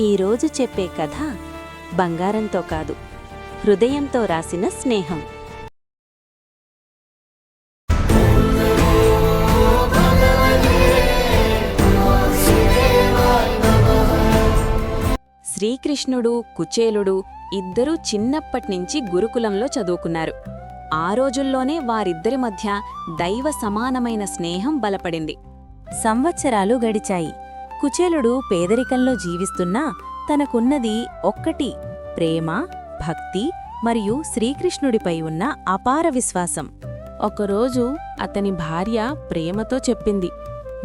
ఈరోజు చెప్పే కథ బంగారంతో కాదు హృదయంతో రాసిన స్నేహం. శ్రీకృష్ణుడు కుచేలుడు ఇద్దరూ చిన్నప్పటినుంచి గురుకులంలో చదువుకున్నారు. ఆ రోజుల్లోనే వారిద్దరి మధ్య దైవ సమానమైన స్నేహం బలపడింది. సంవత్సరాలు గడిచాయి. కుచేలుడు పేదరికంలో జీవిస్తున్నా తనకున్నది ఒక్కటి ప్రేమ భక్తి మరియు శ్రీకృష్ణుడిపై ఉన్న అపార విశ్వాసం. ఒకరోజు అతని భార్య ప్రేమతో చెప్పింది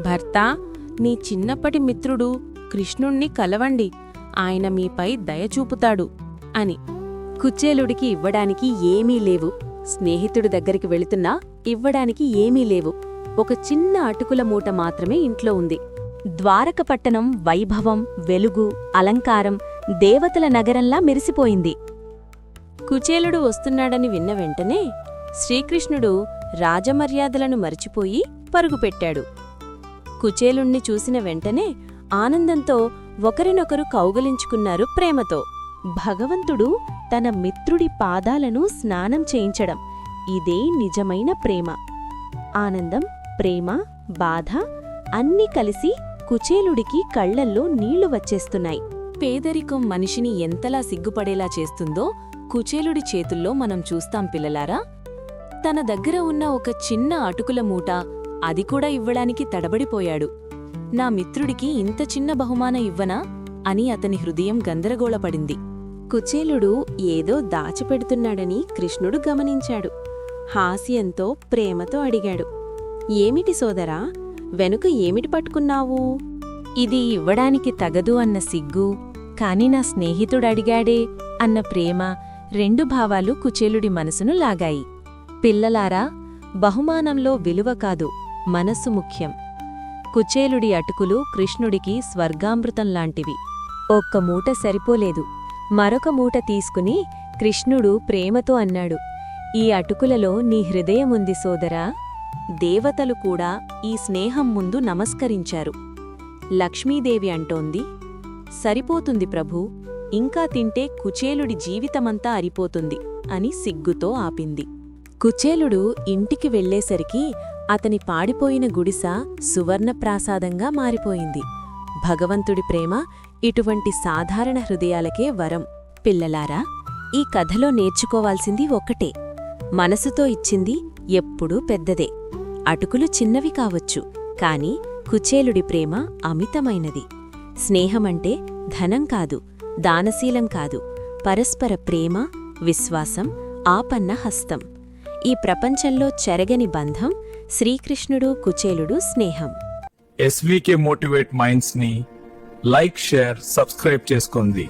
భర్త నీ చిన్నప్పటి మిత్రుడు కృష్ణుణ్ణి కలవండి ఆయన మీపై దయ చూపుతాడు అని. కుచేలుడికి ఇవ్వడానికి ఏమీ లేవు. స్నేహితుడి దగ్గరికి వెళుతున్నా ఇవ్వడానికి ఏమీ లేవు. ఒక చిన్న అటుకుల మూట మాత్రమే ఇంట్లో ఉంది. ద్వారకపట్టణం వైభవం వెలుగు అలంకారం దేవతల నగరంలా మెరిసిపోయింది. కుచేలుడు వస్తున్నాడని విన్న వెంటనే శ్రీకృష్ణుడు రాజమర్యాదలను మరిచిపోయి పరుగుపెట్టాడు. కుచేలుణ్ణి చూసిన వెంటనే ఆనందంతో ఒకరినొకరు కౌగలించుకున్నారు ప్రేమతో. భగవంతుడు తన మిత్రుడి పాదాలను స్నానం చేయించడం ఇదే నిజమైన ప్రేమ. ఆనందం ప్రేమ బాధ అన్నీ కలిసి కుచేలుడికి కళ్ళల్లో నీళ్ళు వచ్చేస్తున్నాయి. పేదరికం మనిషిని ఎంతలా సిగ్గుపడేలా చేస్తుందో కుచేలుడి చేతుల్లో మనం చూస్తాం పిల్లలారా. తన దగ్గర ఉన్న ఒక చిన్న అటుకుల మూట అది కూడా ఇవ్వడానికి తడబడిపోయాడు. నా మిత్రుడికి ఇంత చిన్న బహుమాన ఇవ్వనా? అని అతని హృదయం గందరగోళపడింది. కుచేలుడు ఏదో దాచిపెడుతున్నాడని కృష్ణుడు గమనించాడు. హాస్యంతో ప్రేమతో అడిగాడు. ఏమిటి సోదరా? వెనుక ఏమిటి పట్టుకున్నావు? ఇది ఇవ్వడానికి తగదు అన్న సిగ్గు. కాని నా స్నేహితుడడిగాడే అన్న ప్రేమ రెండు భావాలు కుచేలుడి మనసును లాగాయి. పిల్లలారా బహుమానంలో విలువ కాదు మనస్సు ముఖ్యం. కుచేలుడి అటుకులు కృష్ణుడికి స్వర్గామృతంలాంటివి ఒక్క మూట సరిపోలేదు. మరొక మూట తీసుకుని కృష్ణుడు ప్రేమతో అన్నాడు ఈ అటుకులలో నీ హృదయముంది సోదరా దేవతలు కూడా ఈ స్నేహం ముందు నమస్కరించారు. లక్ష్మీదేవి అంటోంది సరిపోతుంది ప్రభూ ఇంకా తింటే కుచేలుడి జీవితమంతా అరిపోతుంది అని సిగ్గుతో ఆపింది. కుచేలుడు ఇంటికి వెళ్ళేసరికి అతని పాడిపోయిన గుడిస సువర్ణప్రాసాదంగా మారిపోయింది. భగవంతుడి ప్రేమ ఇటువంటి సాధారణ హృదయాలకే వరం. పిల్లలారా ఈ కథలో నేర్చుకోవాల్సింది ఒక్కటే. మనసుతో ఇచ్చింది ఎప్పుడూ పెద్దదే. అటుకులు చిన్నవి కావచ్చు కాని కుచేలుడి ప్రేమ అమితమైనది. స్నేహమంటే ధనం కాదు దానశీలం కాదు పరస్పర ప్రేమ విశ్వాసం ఆపన్న హస్తం. ఈ ప్రపంచంలో చెరగని బంధం శ్రీకృష్ణుడు కుచేలుడు స్నేహం. ఎస్వికే మోటివేట్ మైండ్స్ని లైక్ షేర్ సబ్స్క్రైబ్ చేసుకోండి.